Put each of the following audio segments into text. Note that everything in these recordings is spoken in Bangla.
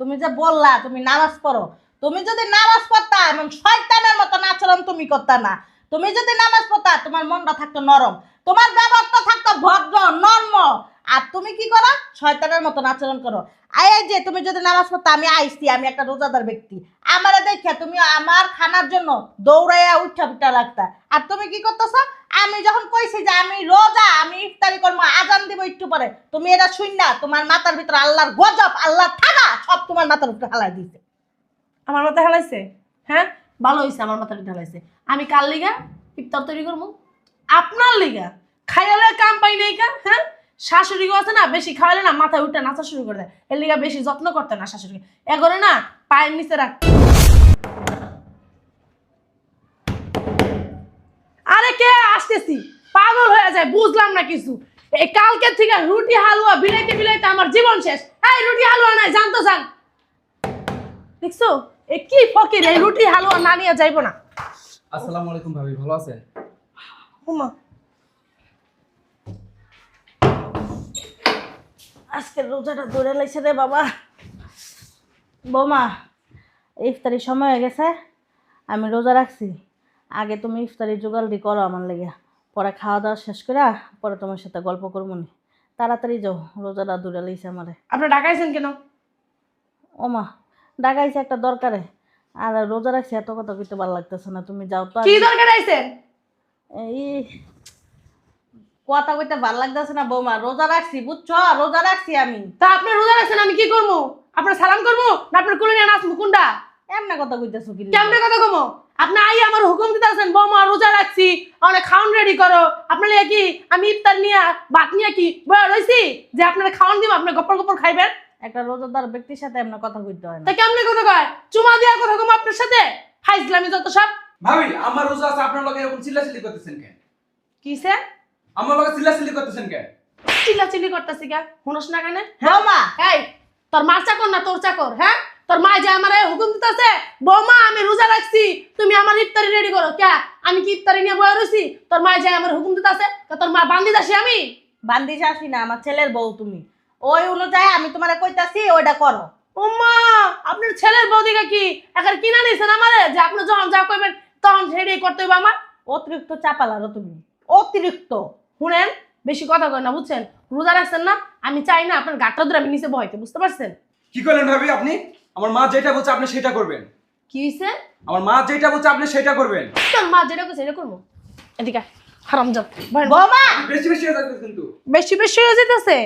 তুমি যে বললা, তুমি নামাজ পড়ো। তুমি যদি নামাজ পড়তা এমন শয়তানের মতন আচরণ তুমি করতা না। তুমি যদি নামাজ পড়তা, তোমার মনটা থাকতো নরম। তোমার ব্যবহারটা থাকতো ভদ্র, নর্ম। আর তুমি কি করো? শয়তানের মতন আচরণ করো। আয় যে তুমি যদি নামাজ পড়তা, আমি আইসি, আমি একটা রোজাদার ব্যক্তি। আমারে দেখে তুমি আমার খানার জন্য দৌড়াইয়া উঠা পিঠা লাগতা। আর তুমি কি করতেছো? আমি যখন কইছি যে আমি রোজা, আমি ইফতারি করব, আজান দিব একটু পরে তুমি এটা শুন না, তোমার মাথার ভিতরে আল্লাহর গজব আল্লাহ থাকা সব তোমার মাথার উপরে হালাই দিছে। আমার মাথায় হেলাইছে হ্যাঁ? ভালো হয়েছে আমার মাথায় ঢালাইছে। আমি কার লিগা? ইফতার তৈরি করব। আপনার লিগা? খাইলে কাম পাই নাই কা? হ্যাঁ? শাশুড়ি আছে না, বেশি খাওয়ালে না, মাথায় উঠে নাচা শুরু করে দেয়। এর লিগা বেশি যত্ন করতে না শাশুড়ি এগরে না, পায়ের নিচে রাখ। কে আসতেছি? পাগল হয়ে যায় বুঝলাম না কিছু। এই কালকে থেকে রুটি হালুয়া বিলাইতে বিলাইতে আমার জীবন শেষ। এই রুটি হালুয়া নাই জানতো জান। দেখছ? এ কি ফকির এই রুটি হালুয়া না নিয়ে যাইবো না। আসসালামু আলাইকুম ভাবি ভালো আছেন? হুমা আজকে রোজাটা ধরে লাইছে রে বাবা। বৌমা ইফতারির সময় হয়ে গেছে আমি রোজা রাখছি। আগে তুমি ইফতারি জোগাড়ি করো আমার লেগে। পরে খাওয়া দাওয়া শেষ করে পরে তোমার সাথে গল্প করব নি। তাড়াতাড়ি যাও রোজাটা দূরে লাইছে আমারে। আপনি ডাকাইছেন কেন? ওমা ডাকাইছে একটা দরকারে। আর রোজা রাখছি এত কথা কইতে ভালো লাগতেছে না। তুমি যাও তো কি দরকার আইছেন? এই কথা কইতে ভালো লাগতেছে না বৌমা রোজা রাখছি বুঝছ? রোজা রাখছি আমি। তা আপনি রোজা রাখছেন আমি কি করব? আপনার সালাম করব? না আপনার কুলে নিয়ে নাচবো কোনটা? এমন কথা কইতেছো কি কেমনে কথা কমো? আপনি আই আমার হুকুম দিতে আছেন বৌমা রোজা রাখছি অনেক খাওয়ান রেডি করো। আপনার লিগে কি আমি ইফতার নিয়ে ভাত নিয়ে কি বয়া রইছি? যে আপনার খাওয়ান দিব আপনি গপর গপর খাইবেন। একটা রোজাদার ব্যক্তির সাথে এমন কথা কইতে হয় না। কেমনে কথা কয়? চুমা দিয়া কথা কম আপনার সাথে? ফাইজলামি যত সব। ভাবি আমার রোজা আছে আপনার লগে এরকম চিল্লাচিল্লি করতেছেন কেন? কি কিসে? আমার লগে চিল্লাচিল্লি করতেছেন কেন? চিল্লা চিল্লি করতেছি গা শুনোস না কেন? বৌমা! এই তোর মার চাকর না তোর চাকর হ্যাঁ? তোর মা যে আমার হুকুম দিতেছে বৌমা আমি রোজা রাখছি তুমি আমার ইফতারি রেডি করো। কে? আমি কি ইফতারি নিয়ে বয়ে রইছি? তোর মা যে আমার হুকুম দিতেছে তোর মা বান্দি দাসি আমি? বান্দিস আসি না আমার ছেলের বউ তুমি। ওই অনুযায়ী আমি তোমারে কইতাছি ওইটা করো। ওম্মা আপনার ছেলের বৌদিকে কি? এখন কিনা নিছেন আমারে? যে আপনি যখন যা কইবেন তখন সেটাই করতে হইবে আমার? অতিরিক্ত চাপালারো তুমি। অতিরিক্ত। শুনেন বেশি কথা কই না বুঝছেন? রোজা রাখছেন না আমি চাই না আপনার গাটটা ধরে আমি নিচে বহাইতে বুঝতে পারছেন? কি করলেন ভাবি আপনি? আমার মা যেটা বলছে আপনি সেটা করবেন। কি হইছে? আমার মা যেটা বলছে আপনি সেটা করবেন। তোর মা যেটা কইছে সেটা করব। এদিকে হারাম যাও বৌমা! বেশি বেশি হয়ে যাচ্ছে কিন্তু। বেশি বেশি হয়ে যেতেছে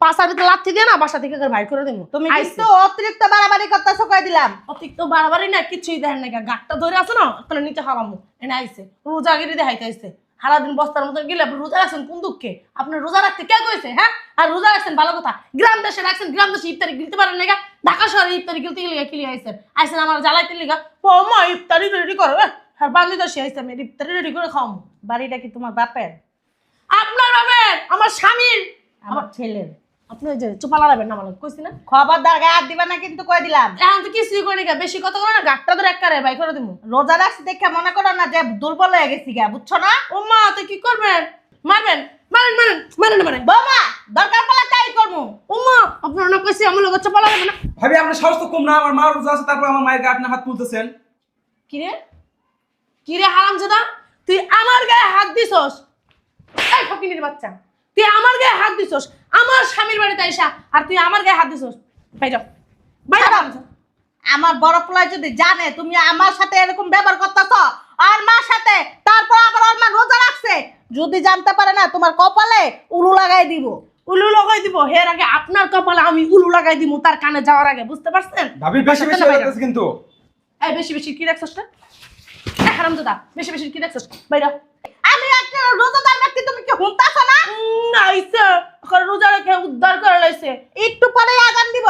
পাশার ভিতরে লাথি দিয়ে না বাসা থেকে বাইর করে দেবো। তুমি আইসে। অতিরিক্ত বাড়াবাড়ি করতেছো কই দিলাম। অতিরিক্ত বাড়াবাড়ি না কিছুই দেখেন না গাটটা ধরে আছে না তাহলে নিচে হারামো। এনে আইসে রোজা গিরি দেখাইতে আইসে সারাদিন বস্তার মতো গেলে আপনি রোজা রাখছেন কোন দুঃখে? আপনি রোজা রাখতে কে কইছে হ্যাঁ? আর রোজা রাখছেন ভালো কথা। গ্রাম দেশে রাখছেন, গ্রাম দেশে ইফতারি গিলতে পারেন না ঢাকা শহরে ইফতারি গিলতে গেলে কিলি আইসেন আইসেন আমার জ্বালাইতে লিগা। মা, ইফতারি রেডি করো আর বান্ধি দশে আইসে আমি ইফতারি রেডি করে খাওয়াবো বাড়িটা কি তোমার বাপের? আপনার বাপের? আমার স্বামীর? আমার ছেলের। আপনি ওই যে চোপা লাগাবেন না মানে কইছি না। খবরদার গায়ে হাত দিবা না কিন্তু কই দিলাম। এখন তো কিছুই করি না বেশি কথা না গাটটা ধরে বাই করে দেবো রোজা রাখছি দেখে মনে করো না যে দুর্বল হয়ে গেছি গা বুঝছ না? ও মা তো কি করবেন মারবেন মারেন মারেন মারেন মারেন। বৌমা দরকার পড়লে তাই করব। ও মা আপনার না কইছি আমার লোক চোপা লাগাবে না। ভাবি আপনার সাহস তো কম না আমার মা রোজা আছে তারপর আমার মায়ের গায়ে আপনি হাত তুলতেছেন। কিরে? কিরে হারাম জাদা তুই আমার গায়ে হাত দিছস? এই ফকিনির বাচ্চা। তুই আমার গায়ে হাত দিছস? আমার স্বামীর বাড়িতে আইসা আর তুই আমার গায়ে হাত দিছস? বাইরে বাইরে আমার বড় পোলা যদি জানে তুমি আমার সাথে এরকম ব্যবহার করতেছ আর মার সাথে তারপর আবার ওর মা রোজা রাখছে যদি জানতে পারে না তোমার কপালে উলু লাগাই দিব। উলু লাগাই দিব? হের আগে আপনার কপালে আমি উলু লাগাই দিব তার কানে যাওয়ার আগে বুঝতে পারছেন? ভাবি বেশি বেশি কিন্তু। এই বেশি বেশি কি দেখছস না হারাম দাদা বেশি বেশি কি দেখছস? বাইরা আমি একটা রোজাদার ব্যক্তি তুমি কি হুনতাছ না? নাইছে এখন রোজা রেখে উদ্ধার করে লাইছে। একটু পরে আগান দিব।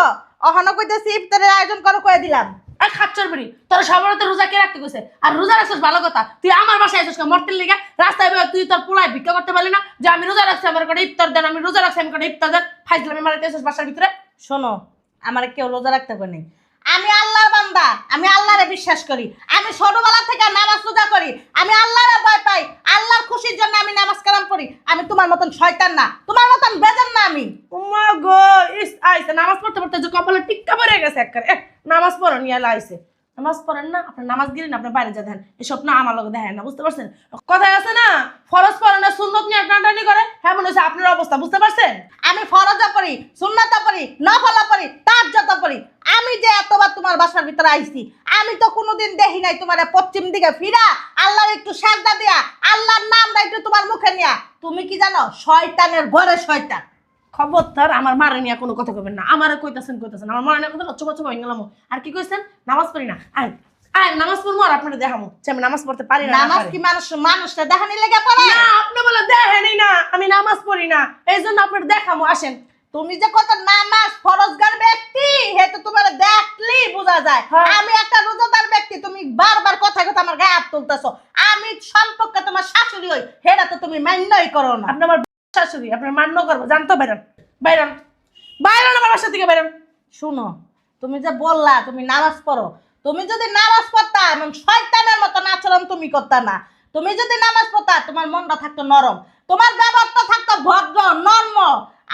অহনো কইতেছি ইফতারের আয়োজন করো কয়ে দিলাম। এই খাচ্চর বেরি তোর সবারতে রোজা কে রাখতে কইছে? আর রোজা রাখছিস ভালো কথা। তুই আমার বাসায় আছিস মরতের লিগা? রাস্তায় বের তুই তোর পোলায় ভিক্ষা করতে পারলি না যে আমি রোজা রাখছি আমার করে ইফতার দেন আমি রোজা রাখছি আমি করে ইফতার দেন। ফাইজলামি মারাইতে আছিস বাসার ভিতরে? শোনো আমার কেউ রোজা রাখতে নেই। আমি আল্লাহর বান্দা, আমি আল্লাহরে বিশ্বাস করি। আমি ছোটবেলা থেকে নামাজ রোজা করি। আমি আল্লাহরে ভয় পাই। আল্লাহর খুশির জন্য আমি নামাজ কালাম করি আমি তোমার মতন শয়তান না। তোমার মতন বেজান না আমি। উমা গো, ইস, আইসে। নামাজ পড়তে পড়তে যে কপালে টিক্কা পড়ে গেছে এক নামাজ পড়ো, নিয়ে আইছে নামাজ পড়েন না, আপনার নামাজ গিরেন আপনি বাইরে যা দেন। এসব না আমার লগে দেখেন না, বুঝতে পারছেন? কথায় আছে না, ফরজ পড়ে না, সুন্নত নিয়ে টানাটানি করে? হ্যাঁ মনে হচ্ছে আপনার অবস্থা, বুঝতে পারছেন? আমি ফরজা পড়ি সুন্নাতা পড়ি নফলা পড়ি তাজ্জাতা পড়ি। আমি যে এতবার তোমার বাসার ভিতরে আইছি, আমি তো কোনোদিন দেখি নাই তোমার পশ্চিম দিকে ফিরা, আল্লাহর একটু সাজদা দিয়া, আল্লাহর নামটা একটু তোমার মুখে নিয়া। তুমি কি জানো, শয়তানের ঘরে শয়তান। খবরদার আমার মারে নিয়ে কোনো কথা কবেন না। আমারে কইতাছেন কইতাছেন। আমার মারে নিয়ে কথা লচ্ছ কচ্ছ হয়ে গেলাম। আর কি কইছেন? নামাজ পড়ি না। আয় আয় নামাজ পড়ব আর আপনারা দেখামো। যে আমি নামাজ পড়তে পারি না নামাজ কি মানুষ মানুষটা দেখানি লেগে পড়ে? না আপনি বলে দেখেনই না। আমি নামাজ পড়ি না। এই জন্য আপনার দেখামো। আসেন। তুমি যে কত নামাজ ফরজগার ব্যক্তি হে তো তোমার দেখলি বোঝা যায়। হ্যাঁ। আমি একটা রোজাদার ব্যক্তি তুমি বারবার কথা কথা আমার গায়ে হাত তুলতেছো। আমি সম্পর্কে তোমার শাশুড়ি হই হেটা তো তুমি মান্যই করো না। আপনি আমার শাশুড়ি, আপনার মান্য করব জানতো বাসা থেকে শুনো, তুমি যে বললা তুমি নামাজ পড়ো, তুমি যদি নামাজ পড়তা এমন শয়তানের আচরণ তুমি করতা না। তুমি যদি নামাজ পড়তা, তোমার মনটা থাকতো নরম, তোমার ব্যবহারটা থাকতো ভদ্র, নর্ম।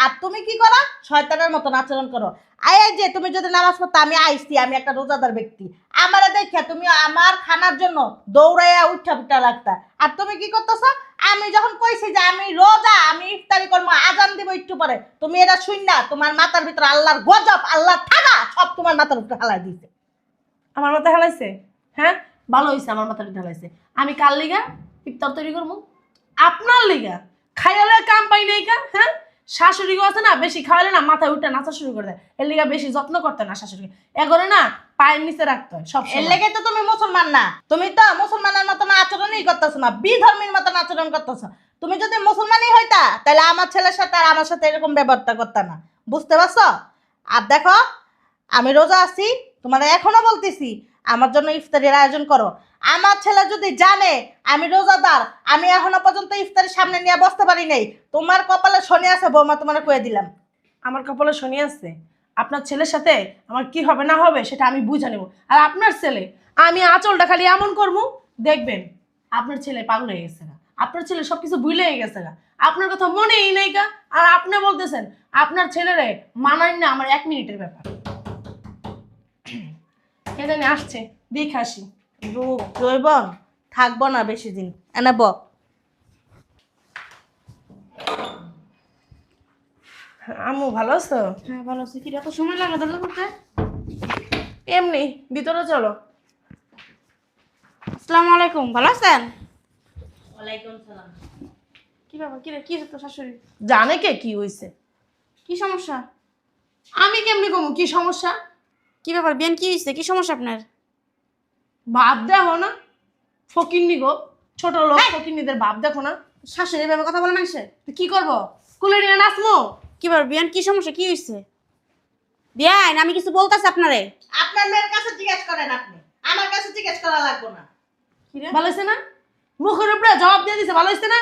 আর তুমি কি করো? শয়তানের মতন আচরণ করো। আয় যে তুমি যদি নামাজ পড়তা, আমি আইসি, আমি একটা রোজাদার ব্যক্তি। আমারে দেখে তুমি আমার খানার জন্য দৌড়াইয়া উঠা পিঠা লাগতা। আর তুমি কি করতেছো? আমি যখন কইছি যে আমি রোজা, আমি ইফতারি করব, আজান দিব একটু পরে তুমি এটা শুন না, তোমার মাথার ভিতরে আল্লাহর গজব আল্লাহ থাকা সব তোমার মাথার উপরে হালাই দিছে। আমার মাথা হেলাইছে? হ্যাঁ? ভালো হয়েছে আমার মাথাটা ঢালাইছে আমি কাল লিগা? ইফতার তৈরি করব। আপনার লিগা? খাইয়ালে কাম পাই নাই কা? হ্যাঁ? শাশুড়ি আছে না, বেশি খাওয়ালে না, মাথায় উঠে নাচা শুরু করে দেয়। এর লিগা বেশি যত্ন করতে না শাশুড়ি এগরে না পায়ের নিচে রাখতে হয় সব এর লেগে তো তুমি মুসলমান না। তুমি তো মুসলমানের মতন আচরণই করতেছো না বিধর্মীর মতন আচরণ করতেছো। তুমি যদি মুসলমানই হইতা তাহলে আমার ছেলের সাথে আর আমার সাথে এরকম ব্যবহারটা করতে না। বুঝতে পারছ? আর দেখো আমি রোজা আছি তোমার এখনও বলতেছি আমার জন্য ইফতারির আয়োজন করো। আমার ছেলে যদি জানে আমি রোজাদার আমি এখনও পর্যন্ত ইফতারের সামনে নিয়ে বসতে পারি নাই। তোমার কপালে শনি আছে বৌমা তোমার কয়ে দিলাম। আমার কপালে শনি আছে। আপনার ছেলের সাথে আমার কি হবে না হবে সেটা আমি বুঝে নেব। আর আপনার ছেলে, আমি আঁচলটা খালি এমন করব, দেখবেন আপনার ছেলে পাগল হয়ে গেছে না আপনার ছেলে সব কিছু ভুলে গেছে না আপনার কথা মনেই নেই কা আর আপনি বলতেছেন, আপনার ছেলেরে মানাই না আমার এক মিনিটের ব্যাপার। কে জানি আসছে, দেখে আসি। রূপ জৈবন থাকব না বেশি দিন। এনে ব আম্মু ভালো আছো? হ্যাঁ ভালো আছি। কি এত সময় লাগল দরজা করতে এমনি ভিতরে চলো। আসসালামু আলাইকুম ভালো আছেন? ওয়ালাইকুম সালাম। কি ব্যাপার? কি রে কি হতো শাশুড়ি? জানে কে কি হয়েছে কি সমস্যা? আমি কেমনি কমু? কি সমস্যা? কি ব্যাপার? বিয়ান কি হয়েছে কি সমস্যা আপনার? ভাব দেখো না? ফকিন্নি গো। ছোট লোক ফকিন্নিদের ভাব দেখো না? শাশুড়ি ব্যাপারে কথা বলে মাংসে তো কি করব? কুলে নিয়ে নাচমো? কি ব্যাপার বিয়ান কি সমস্যা? কি হয়েছে বিয়ান আমি কিছু বলতেছি আপনারে। আপনার মেয়ের কাছে জিজ্ঞেস করেন আপনি। আমার কাছে জিজ্ঞেস করা লাগবে না। কি ভালো হয়েছে না? মুখের উপরে জবাব দিয়ে দিছে ভালো হয়েছে না?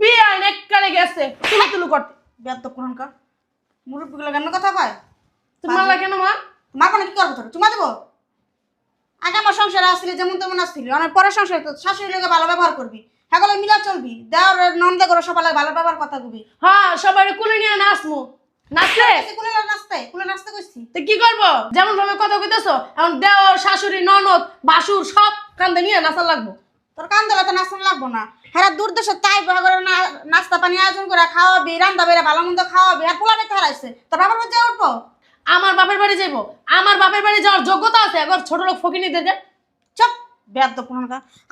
বিয়ে আইন এককালে গেছে তুলু তুলু করতে। বিয়ার তো মুরব্বীগুলো কেন কথা কয়? তুমি মারলা কেন মা? মা কোনো কি করব তোর চুমা দেবো? আগে আমার সংসারে আসলে যেমন তেমন আসছিল। আমার পরের সংসারে তো শাশুড়ি লোকে ভালো ব্যবহার করবি। হ্যাঁ মিলা চলবি। দেওয়ার নন্দে করে সবাই ভালো ব্যবহার কথা কবি। হ্যাঁ সবাই কুলে নিয়ে নাচমু। কুলে নাচতে কুলে নাচতে কইছি। তো কি করব? যেমন ভাবে কথা কইতেছো এখন দেওর শাশুড়ি ননদ বাসুর সব কান্দে নিয়ে নাচা লাগবো। তোর তো নাচন লাগবো না। হ্যাঁ দূর দেশে তাই নাস্তা পানি আয়োজন করে খাওয়াবি রান্দা বেড়ে ভালো মন্দ খাওয়াবি আর হারাইছে। তোর বাবার আমার বাপের বাড়ি যাইবো। আমার বাপের বাড়ি যাওয়ার যোগ্যতা আছে একবার ছোট লোক ফকিনিদেরকে চপ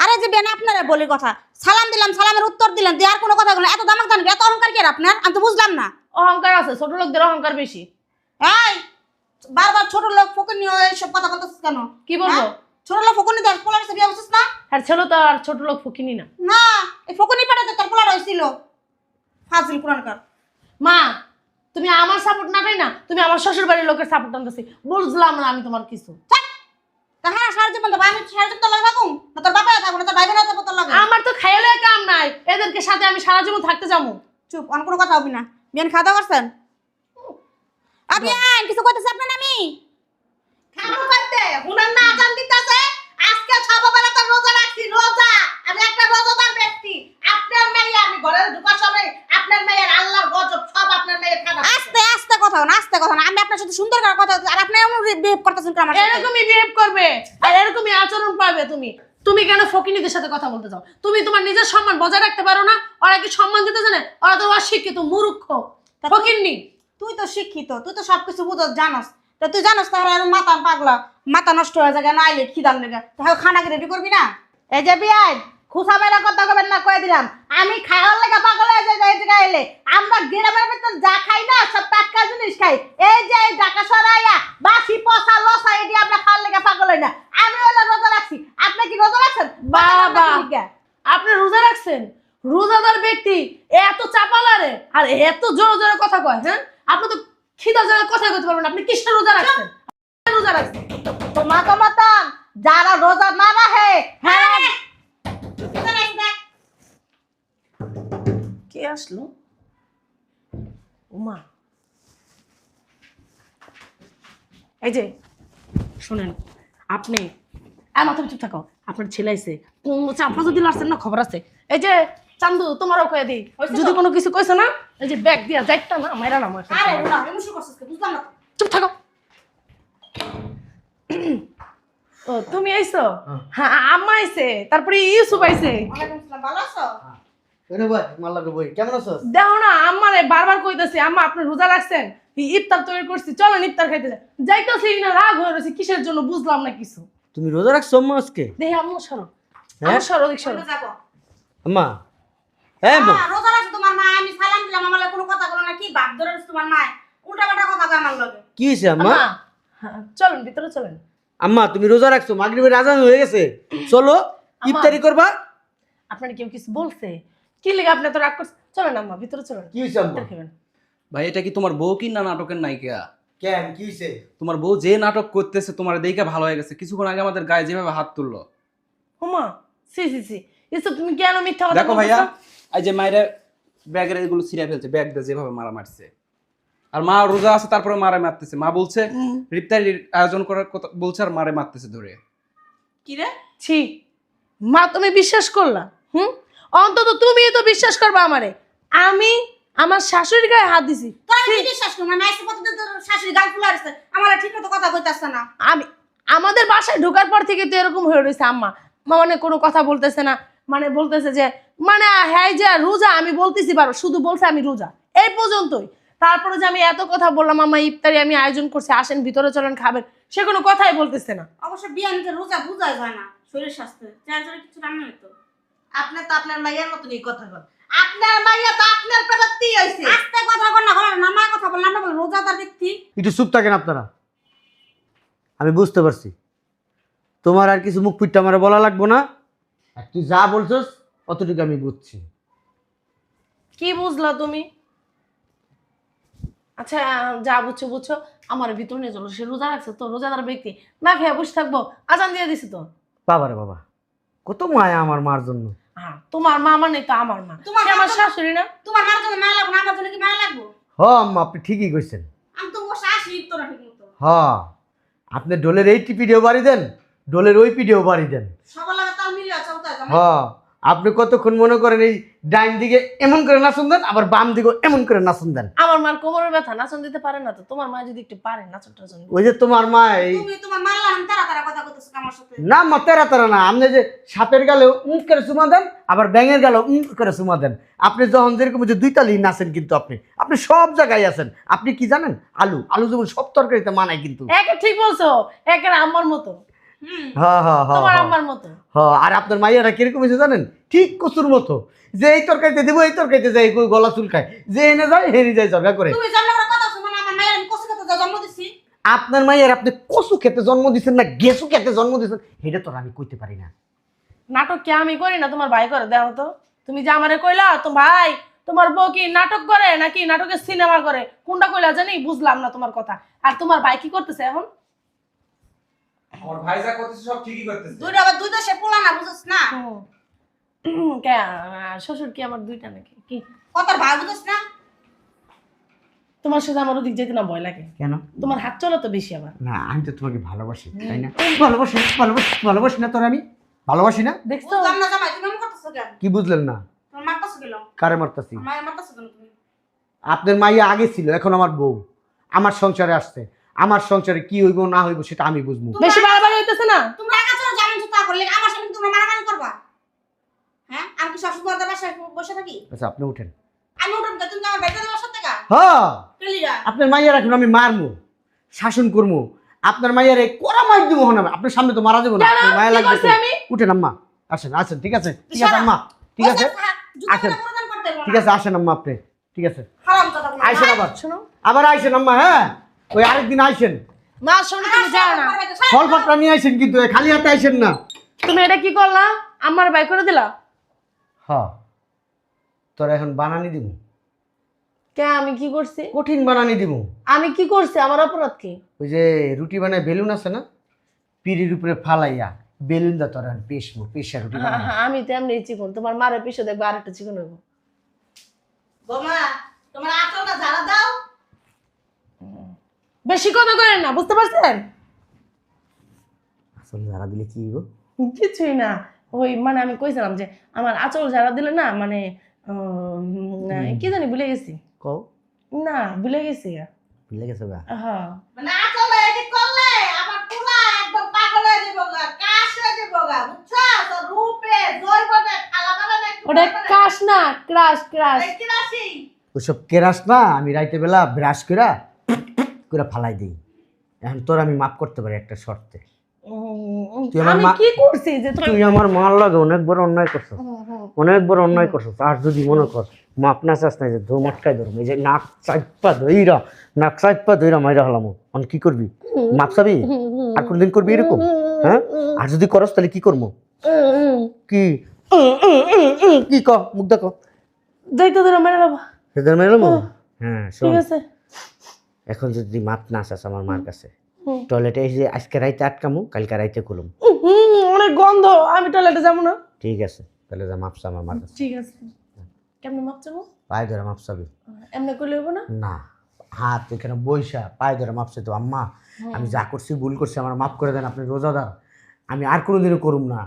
আরে যে বেন আপনারা বলি কথা সালাম দিলাম সালামের উত্তর দিলেন দেওয়ার কোনো কথা এত দামাক দান এত অহংকার কি আর আপনার? আমি তো বুঝলাম না। অহংকার আছে ছোট লোকদের অহংকার বেশি। এই বারবার ছোট লোক ফকুর নিয়ে এইসব কথা বলতেছিস কেন? কি বলব? হ্যাঁ? ছোট লোক বিয়ে না? আর ছেলে তো আর ছোট লোক ফকিনি না। না এই পাঠাতে তোর ফাজিল মা তুমি আমার সাপোর্ট না তুমি আমার শ্বশুর বাড়ির লোকের সাপোর্ট আনতেছি। বুঝলাম না আমি তোমার কিছু। তা হ্যাঁ সারা জীবন তো আমি সারা জীবন তো লাগে থাকুম? না তোর বাবা থাকুন না তোর ভাই বোন থাকব তোর লাগে। আমার তো খেয়ালে কাম নাই। এদেরকে সাথে আমি সারা জীবন থাকতে যাব। চুপ অন কোনো কথা হবি না। বিয়ান খাওয়া দাওয়া করছেন? আবিয়ান কিছু করতেছে আপনার আমি খামু করতে। হুনার না আজান আজকে তো রোজা রাখছি রোজা। আমি একটা রোজাদার ব্যক্তি। আপনার মেয়ে আমি সময় আপনার মেয়ের আল্লাহর গজব সব আপনার করবে আর আচরণ তুমি। তুমি কেন সাথে কথা বলতে চাও? তুমি তোমার নিজের সম্মান বজায় রাখতে পারো না ওরা কি সম্মান দিতে জানে? ওরা তুই তো শিক্ষিত তুই তো সবকিছু বুঝো তা তুই জানস তাহলে মাথা পাগলা, মাথা নষ্ট হয়ে যায়, না আইলে খিদার লেগে। তাহলে খানা কি রেডি করবি না? এই যে বিয়াই মেলা কথা কবেন না, কয়ে দিলাম। আমি খাওয়ার লেগে পাগল হয়ে যাই আমরা গ্রামের ভিতর যা খাই না, সব টাটকা জিনিস খাই। এই যে এই সরাইয়া, বাসি, পচা, লসা, এটি খাওয়ার লেগে পাগল হই না। আমি হলো রোজা রাখছি। আপনি কি রোজা রাখছেন? বাবা। আপনি রোজা রাখছেন? রোজাদার ব্যক্তি এত চাপালারে আর এত জোরে জোরে কথা কয় হ্যাঁ? আপনি তো খিদা জায়গায় কথা পারবেন না। আপনি কিসের রোজা রাখছেন? রোজা রাখছেন? তো মাতা মাতান যারা রোজা না রাখে হ্যাঁ। কে আসলো? উমা। এই যে শুনেন আপনি আমার তুমি চুপ থাকো। আপনার ছেলে আইছে। কোন চাপা যদি লাড়ছেন না খবর আছে। এই যে চান্দু তোমারও কয়ে দিই। যদি কোনো কিছু কইছে না এই যে ব্যাগ দিয়া যাইতা না মাইরা না আরে করছিস কে? বুঝলাম না চুপ থাকো। ও তুমি আইছো? হ্যাঁ। আম্মা আইছে তারপরে ইউসুফ আইছে। ওয়ালাইকুম আসসালাম, ভালো আছো? এরে ভাই মাল্লাকে বই। কেমন আছিস? দেখো না আম্মারে বারবার কইতেছি আম্মা আপনি রোজা রাখছেন? ইফতার তৈরি করছি চলেন ইফতার খাইতে যাই। যাইতেছি না রাগ হয়ে রয়েছে কিসের জন্য বুঝলাম না কিছু। তুমি রোজা রাখছো আম্মা আজকে? দেখি আম্মু সরো। হ্যাঁ? সরো সরো। আম্মা হ্যাঁ মা মা, রোজা রাখছে তোমার মা আমি সালাম দিলাম আমার কোনো কথা বলো না কি বাপ ধরে তোমার মা উল্টা কথা কয় আমার লগে। কি হয়েছে আম্মা? আম্মা হ্যাঁ, ভিতরে চলেন। আম্মা তুমি রোজা রাখছো মাগরিবের আজান হয়ে গেছে। চলো ইফতারি করবা? আপনার কেউ কিছু বলছে? কি লেগে আপনি তো রাগ করছেন? চলেন আম্মা ভিতরে চলেন। কি হয়েছে আম্মা? ভাই এটা কি তোমার বউ কি না নাটকের নায়িকা? কেন কি হয়েছে? তোমার বউ যে নাটক করতেছে তোমার দেখে ভালো হয়ে গেছে। কিছুক্ষণ আগে আমাদের গায়ে যেভাবে হাত তুললো। হুমা সি সি সি। তুমি কেন মিথ্যা কথা দেখো ভাইয়া? এই যে মায়েরা ব্যাগের এগুলো ছিঁড়ে ফেলছে ব্যাগ দিয়ে যেভাবে মারা মারছে। আর মা রোজা আছে তারপরে মারা মারতেছে। মা বলছে রিপ্তারির আয়োজন করার কথা বলছে আর মারে মারতেছে ধরে। কি রে? ছি। মা তুমি বিশ্বাস করলা? হুম? অন্তত তুমি তো বিশ্বাস করবা আমারে। আমি আমার শাশুড়ির গায়ে হাত দিছি। তোরা কি বিশ্বাস করবি? না এসে প্রতিদিন তোর শাশুড়ি গাল ফুলা আসছে আমার ঠিক মতো কথা কইতাছে না। আমি আমাদের বাসায় ঢোকার পর থেকে তো এরকম হয়ে রয়েছে আম্মা। মা মানে কোনো কথা বলতেছে না। মানে বলতেছে যে মানে হ্যাঁ যে রোজা আমি বলতেছি পারো শুধু বলছে আমি রোজা। এই পর্যন্তই। তারপরে যে আমি এত কথা বললাম আমার ইফতারি আমি আয়োজন করছি আসেন ভিতরে চলেন খাবেন সে কোনো কথাই বলতেছে না। অবশ্য বিয়ানিতে রোজা বুঝাই যায় না শরীর স্বাস্থ্য। চার কিছু রান্না হইতো আপনি তো আপনার মাইয়ার মতনই কথা বল। আপনার মাইয়া তো আপনার পেটাতেই হইছে। আস্তে কথা বল না বল নামা কথা বল না বল রোজাদার ব্যক্তি। একটু চুপ থাকেন আপনারা। আমি বুঝতে পারছি। তোমার আর কিছু মুখ পিঠটা আমার বলা লাগবো না। আর তুই যা বলছস অতটুকু আমি বুঝছি। কি বুঝলা তুমি? আচ্ছা যা বুঝছ বুঝছ। আমার ভিতরে নিয়ে চলো সে রোজা রাখছে তো রোজাদার ব্যক্তি। না খেয়ে বসে থাকব আজান দিয়ে দিছি তো। বাবা রে বাবা কত মায়া আমার মার জন্য। হ্যাঁ তোমার মা মানে তো আমার মা। তোমার আমার শাশুড়ি না? তোমার মার জন্য মায়া লাগবো না আমার জন্য কি মায়া লাগবো? হ আম্মা আপনি ঠিকই কইছেন। আমি তো বসে আসি তো না ঠিক মতো। হ আপনি ডোলের এই পিডিও বাড়ি দেন ডোলের ওই পিডিও বাড়ি দেন। সবার লাগে তাল মিলিয়ে চলতে হয় আপনি কতক্ষণ মনে করেন এই ডাইন দিকে এমন করে নাচন দেন আবার বাম দিকে এমন করে নাচন দেন? আমার মার কোমরের ব্যথা নাচন দিতে পারে না তো। তোমার মা যদি একটু পারে নাচন টাচন। ওই যে তোমার মা এই তুমি তোমার মারলাম তারা তারা কথা কইতেছো আমার সাথে। না মা তেরা তেরা না। আপনি যে সাপের গালে উম করে চুমা দেন আবার ব্যাঙের গালে উম করে চুমা দেন। আপনি যখন যেরকম যে দুই তালি নাচেন কিন্তু আপনি আপনি সব জায়গায় আছেন। আপনি কি জানেন? আলু আলু যেমন সব তরকারিতে মানায় কিন্তু। একে ঠিক বলছো একের আম্মার মতো। হ্যাঁ হ্যাঁ হ্যাঁ হ্যাঁ। হ্যাঁ আর আপনার মাইয়ারা কীরকম হয়েছে জানেন? ঠিক কচুর মতো। যে এই তরকারিতে দিব এই তরকারিতে যায় গলা চুলকায়। যে এনে যায় হেরি যায় ঝগড়া করে। তুমি জন্ম করে কথা শুনো না আমার মায়ের আমি কষ্ট করতে জন্ম দিছি। আপনার মাইয়ার আপনি কচু খেতে জন্ম দিচ্ছেন না গেসু খেতে জন্ম দিচ্ছেন এটা তো আমি কইতে পারি না। নাটক কি আমি করি না? তোমার ভাই করে দেখো তো। তুমি যে আমারে কইলা তো ভাই তোমার বউ কি নাটক করে নাকি নাটকের সিনেমা করে? কোনটা কইলা জানি বুঝলাম না তোমার কথা। আর তোমার ভাই কি করতেছে এখন? আমার ভাই যা করতেছে সব ঠিকই করতেছে। দুইটা আবার দুই দেশে পোলা না বুঝছ না? কে শ্বশুর কি আমার দুইটা নাকি? কি? কত ভাই বুঝছ না? তোমার সাথে আমার ওদিক যেতে না ভয় লাগে? কেন? তোমার হাত চলো তো বেশি আবার। না আমি তো তোমাকে ভালোবাসি তাই না? ভালোবাসি ভালোবাসি ভালোবাসি না তোর আমি? ভালোবাসি না? দেখছ? না জামাই তুমি এমন করতেছো কেন? কি বুঝলেন না? তোমার মারতেছো কেন? কারে মারতাছি মায়ের মারতেছো কেন তুমি? আপনার মাইয়া আগে ছিল এখন আমার বউ। আমার সংসারে আসছে। আমার সংসারে কি হইব না হইব সেটা আমি বুঝব। বেশি বাড়াবাড়ি হইতেছে না? তোমরা একা চলো যেমন তা করলে আমার সামনে তোমরা মারামারি করবা? হ্যাঁ? আমি কি সবসময় তোমাদের বাসায় বসে থাকি? আচ্ছা আপনি উঠেন। আমি উঠুন না, তুমি আমার বেতন বাসার থেকে? হ্যাঁ। আপনার মাইয়া রাখুন আমি মারমু শাসন করব আপনার মাইয়ারে কোরা মার দিব না আপনার সামনে তো মারা যাব না? মায়া কি লাগবে? উঠেন আম্মা আসেন আসেন ঠিক আছে? ঠিক আছে আম্মা ঠিক আছে? আসেন। ঠিক আছে আসেন আম্মা আপনি ঠিক আছে। হারাম কথা বলো। আইসেন আবার। শোনো। আবার আইসেন আম্মা হ্যাঁ? ওই আরেকদিন আইসেন। মা শোনো তুমি যাও না। ফল ফাটরা নিয়ে আইসেন কিন্তু এ খালি হাতে আইসেন না। তুমি এটা কি করলা? আমার বাই করে দিলা? হ্যাঁ তোর এখন বানানি দিব কে আমি কি করছি? কঠিন বানানি দিব আমি কি করছি? আমার অপরাধ কি? ওই যে রুটি বানায় বেলুন আছে না? পিড়ির উপরে ফালাইয়া বেলুন দা তোর এখন পেশমু পেশা রুটি আমি তো এমনি চিকন। তোমার মারের পিছনে দেখবে আরেকটা চিকন হইব। বোমা তোমার আচলটা ঝাড়া দাও। বেশি কথা করেন না বুঝতে পারছেন? আসলে যারা দিলে কি হইব? কিছুই না। ওই মানে আমি কইছিলাম যে আমার আচল ঝাড়া দিলে না মানে কি জানি ভুলে গেছি। কও? না ভুলে গেছি ভুলে গেছে গা? হ্যাঁ মানে আচলে এদিক করলে আমার পুরা একদম পাগল হয়ে যাব গা কাশ হয়ে যাব গা বুঝছ? তো রূপে জৈবনে খালা বানানে ওটা কাশ না ক্রাশ ক্রাশ। ওসব কেরাস না আমি রাইতে বেলা ব্রাশ করা করে ফালাই দিই। এখন তোর আমি মাফ করতে পারি একটা শর্তে। তুই আমার আমি মা- কি করছি যে তুই আমার মার লাগে অনেক বড় অন্যায় করছ অনেক বড় অন্যায় করছ আর যদি মনে কর মাপ না চাস না যে ধুম আটকাই ধরবো এই যে নাক চাইপা ধইরা নাক চাইপা ধইরা মাইরা হলাম অন কি করবি? মাপ চাবি? আর কোনদিন করবি এরকম? হ্যাঁ? আর যদি করস তাহলে কি করব কি? কি ক? মুখ দেখো। যাইতে ধরে মেরে নেব সেদের মেরে হ্যাঁ ঠিক আছে। এখন যদি মাপ না চাস আমার মার কাছে টয়লেটে এসে আজকে রাইতে আটকামু কালকে রাইতে খুলুম। অনেক গন্ধ আমি টয়লেটে যাব না। ঠিক আছে তাহলে যা মাপসা আমার মার কাছে। ঠিক আছে। কেমনে মাপ যাব পায়ে ধরে মাপসাবি এমনি করলে হইব না? না হাত এখানে বৈশা পায়ে ধরে মাপছে তো আম্মা আমি যা করছি ভুল করছি আমার মাফ করে দেন আপনি রোজাদার। আমি আর কোনোদিনও করুম না।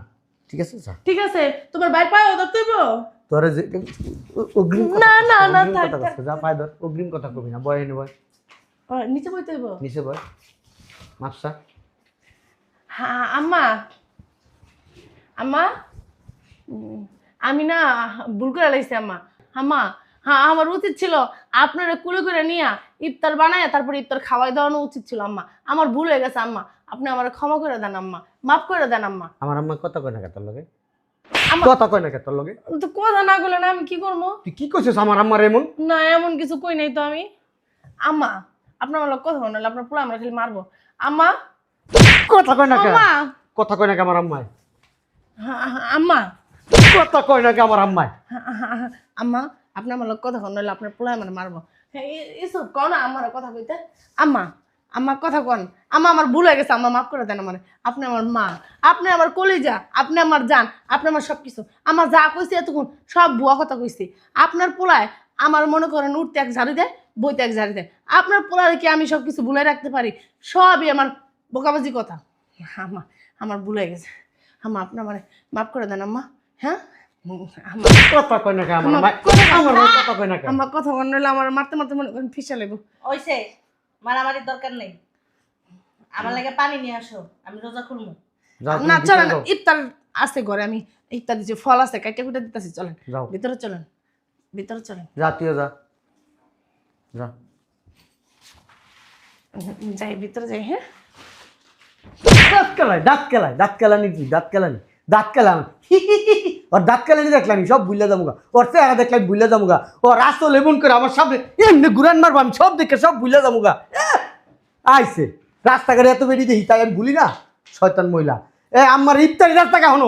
ঠিক আছে স্যার ঠিক আছে তোমার বাইক পায় ওদের তুইব তোরে অগ্রিম না, না, না, থাক, যা পায়ে ধর অগ্রিম কথা কবি না বয় এনে বয় নিচে বইতে হইব? নিচে বয় মাপসা। হ্যাঁ আম্মা। আম্মা? আমি না ভুল করে লাগছি আম্মা। আম্মা হ্যাঁ আমার উচিত ছিল আপনারা কুলে করে নিয়ে ইফতার বানায় তারপরে ইফতার খাওয়াই দেওয়ানো উচিত ছিল আম্মা। আমার ভুল হয়ে গেছে আম্মা। আপনি আমার ক্ষমা করে দেন আম্মা। মাফ করে দেন আম্মা। আমার আম্মা কথা কয় না তোর লগে? কথা কয় না তোর লগে? তো কথা না বলে না আমি কি করব? তুই কি করছিস আমার আম্মার এমন? না এমন কিছু কই নাই তো আমি। আম্মা আপনার আমার কথা বলেন আপনার পুরো আমরা খালি মারবো। আম্মা? কথা কয় না কে আম্মা? কথা কয় না কে আমার আম্মায় আম্মা? কথা কয় না কে আমার আম্মায় আম্মা আপনি আমার লোক কথা কন নইলে আপনার পোলায় আমার মারবো। এসব কন আমার কথা কইতে। আম্মা আম্মা কথা কন। আম্মা আমার ভুল হয়ে গেছে আম্মা মাফ করে দেন আমার। আপনি আমার মা আপনি আমার কলিজা আপনি আমার জান আপনি আমার সব কিছু আমার যা কইছি এতক্ষণ সব ভুয়া কথা কইছি। আপনার পোলায় আমার মনে করেন উঠতে এক ঝাড়ু দেয় বইতে এক ঝাড়ু দেয়। আপনার পোলায় কি আমি সব কিছু ভুলে রাখতে পারি? সবই আমার বোকাবাজি কথা। আম্মা আমার ভুল গেছে। আম্মা আপনি আমার মাফ করে দেন আম্মা। হ্যাঁ? কথা কয় না আমার আমার কথা কয় না। মায় কথা কয় না কে আমার কথা মনে হলে আমার মারতে মারতে মনে করেন ফিসা লেবু। ওইসে মারামারির দরকার নেই। আমার লাগে পানি নিয়ে আসো আমি রোজা খুলবো। না চলেন ইফতার আছে ঘরে আমি ইফতার দিচ্ছি ফল আছে কাইটা কুটা দিতেছি চলেন। ভিতরে চলেন। ভিতরে চলেন। যা তুইও যা। যা। যাই ভিতরে যাই হ্যাঁ? দাঁত কেলাই দাঁত কেলাই দাঁত কেলানি কি দাঁত কেলানি দাঁত কেলাম ওর দাঁত কেলানি দেখলাম সব বুঝলে যাব ওর চেহারা দেখলাম বুঝলে যাব ও রাস্তা লেমন করে আমার সামনে এমনি ঘুরান মারবো আমি সব দেখে সব বুঝলে আইসে রাস্তাঘাটে এত বেরিয়ে দেখি তাই আমি ভুলি না শয়তান মহিলা। এ আমার ইফতারি রাস্তা কেন